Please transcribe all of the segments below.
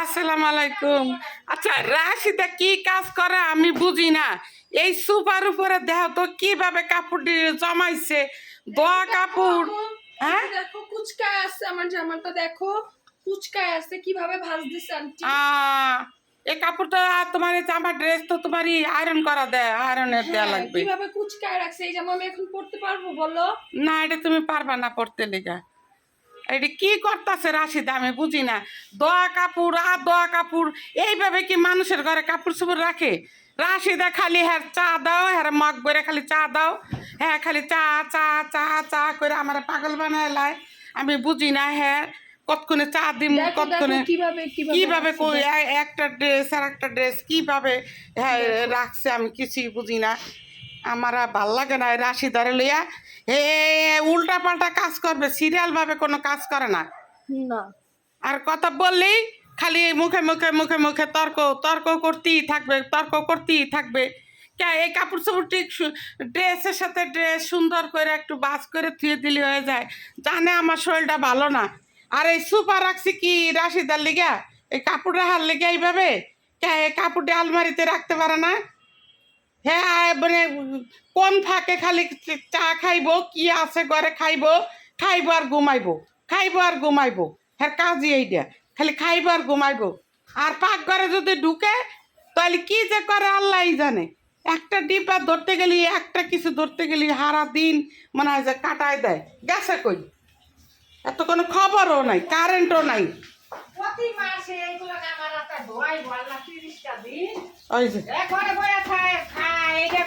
আসসালামু আলাইকুম। আচ্ছা রাশিদা কি কাজ করে আমি বুঝি না। এই সুপার উপরে দেহ তো কীভাবে কাপড় জমাইছে। দোয়া কাপড় হ্যাঁ? দেখো কুচকায় আছে আমার জামাটা দেখো। কুচকায় আছে কীভাবে ভাঁজ দিছে আন্টি এই কাপড়টা তোমার এই জামা ড্রেস তো তোমারই আয়রন করা দেয় আয়রনের দেওয়া হ্যাঁ, লাগবে। কীভাবে কুচকায় রাখছে? এই জামা আমি এখন পড়তে পারব বলো? না এটা তুমি পারবা না পড়তে লেগা। এটা কি করতেছে রাশিদা আমি বুঝি না। দোয়া কাপড় আর দোয়া কাপড় এইভাবে কি মানুষের ঘরে কাপড় চোপড় রাখে? রাশিদা খালি হ্যাঁ চা দাও হ্যাঁ মগ করে খালি চা দাও। হ্যাঁ খালি চা চা চা চা করে আমার পাগল বানায় লাই আমি বুঝি না হ্যাঁ কতক্ষণে চা দিম কতক্ষণে কীভাবে একটা ড্রেস আর একটা ড্রেস কীভাবে হ্যাঁ রাখছে আমি কিছুই বুঝি না। আমার আর ভালো লাগে না রাশি ধরে লইয়া। এ উল্টা পাল্টা কাজ করবে সিরিয়াল ভাবে কোনো কাজ করে না। না। আর কথা বললেই খালি মুখে মুখে মুখে মুখে তর্ক তর্ক করতেই থাকবে তর্ক করতেই থাকবে। কে এই কাপড় চোপড় ঠিক ড্রেসের সাথে ড্রেস সুন্দর করে একটু বাস করে থুয়ে দিলে হয়ে যায়। জানে আমার শরীরটা ভালো না। আর এই সুপার রাখছি কি রাশিদার লিগা? এই কাপড় রাখার লেগে এইভাবে? কে এই কাপড়টা আলমারিতে রাখতে পারে না? হ্যাঁ মানে কোন ফাঁকে খালি চা খাইবো কি আছে ঘরে খাইবো খাইবো আর ঘুমাইবো খাইবো আর ঘুমাইবো। হ্যাঁ কাজই এইটা খালি খাইবো আর ঘুমাইবো। আর পাকঘরে যদি ঢুকে তাহলে কি যে করে আল্লাহই জানে। একটা ডিব্বা ধরতে গেলি একটা কিছু ধরতে গেলি হারা দিন মনে হয় যে কাটায় দেয়। গেছে কই? এত কোনো খবরও নাই কারেন্টও নাই। ওই মাসে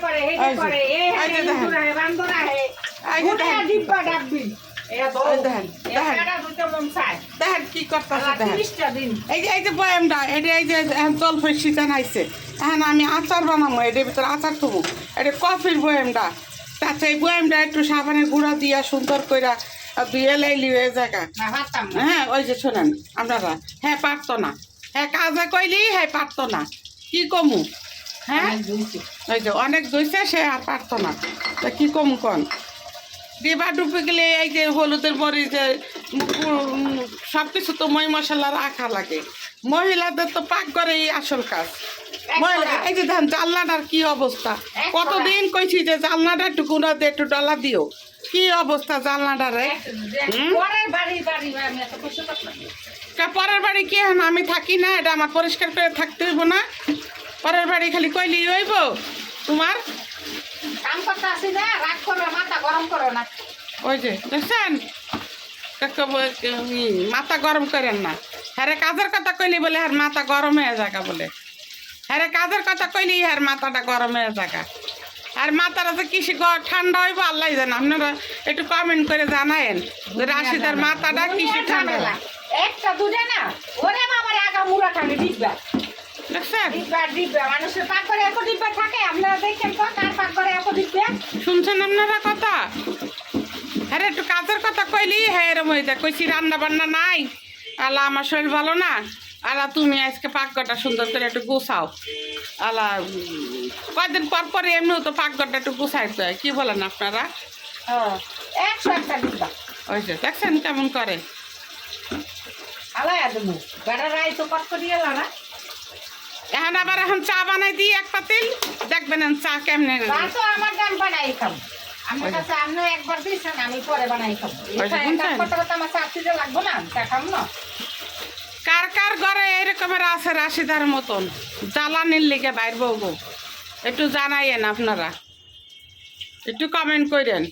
করে এই করে এ এই যে হারে দেখেন। ইঁদুর হারে বান্দর হারে এই যে গোটা ডিব্বা ডাব্বি এটা তো এই দেখেন, দেখেন। এটা দুটো চায়। দেখেন কি করতেছে দেখেন। এই যে এই যে বয়ামটা এটা এই যে এখন সিজন আইছে এখন আমি আচার বানাবো এটার ভিতরে আচার থবো। এটা কফির বয়ামটা। তাতে এই বয়ামটা একটু সাবানের গুঁড়া দিয়া সুন্দর করে দুয়ে লাইলি হয়ে জায়গা। হ্যাঁ ওই যে শোনেন আপনারা। হ্যাঁ পারতো না। হ্যাঁ কাজে কইলি হ্যাঁ পারতো না। কি কমু? হ্যাঁ? ওই যে অনেক দইছে সে আর পারত না। তা কি কম কন? ডিবা ডুবে গেলে এই যে হলুদের বড়ি যে সব কিছু তো মই মশলা রাখা লাগে। মহিলাদের তো পাক করে এই আসল কাজ। এই যে ধান জানলাটার কি অবস্থা? কতদিন কইছি যে জানলাটা একটু গুঁড়া দিয়ে একটু ডলা দিও। কি অবস্থা জানলাটারে হুম? পরের বাড়ি কি আমি থাকি না এটা আমার পরিষ্কার করে থাকতে হইব না। পরের বাড়ি খালি কইলি হইব। তোমার? কাম করতে আসি না রাগ করবে মাথা গরম করো না। ওই যে দেখছেন? মাথা গরম করেন না। হ্যারে কাজের কথা কইলি বলে হ্যার মাথা গরম হয়ে যাকা বলে। হ্যারে কাজের কথা কইলি হ্যার মাথাটা গরম হয়ে যাকা আর মাথাটা তো কিসে ঠান্ডা হইব আল্লাহ জানে। আপনারা একটু কমেন্ট করে জানায়েন যে রাশিদার মাথাটা কিসে ঠান্ডা। হয়। একটা দুটা না ওরে বাবার আগা মুড়া খাবে ডিব্বা শুনছেন আপনারা কথা? হ্যাঁ একটু কাজের কথা কইলি? হ্যাঁ এরম হয়ে যায় কইছি রান্না বান্না নাই আলা আমার শরীর ভালো না। আলা তুমি আজকে পাকঘরটা সুন্দর করে একটু গোছাও। আলা উম, কয়দিন পর পরে এমনিও তো পাকঘরটা একটু গোছাইতে হয় কি বলেন আপনারা? একশো একটা ওই যে দেখছেন কেমন করে? আলাই আদমু বেড়া রাই তো কত করে এলো না? এখন আবার এখন চা বানাই দিই এক পাতিল। দেখবেন চা কেমনে আমার দাম বানাই খাম। আমার কাছে আপনি একবার দিয়েছেন আমি পরে বানাই কত আমার চাকরিতে লাগবো না তা খাম না। কার কার ঘরে এরকমের আছে রাশিদার মতন? জ্বালানির লেগে বাইর বউ একটু জানাইয়েন আপনারা। একটু কমেন্ট করেন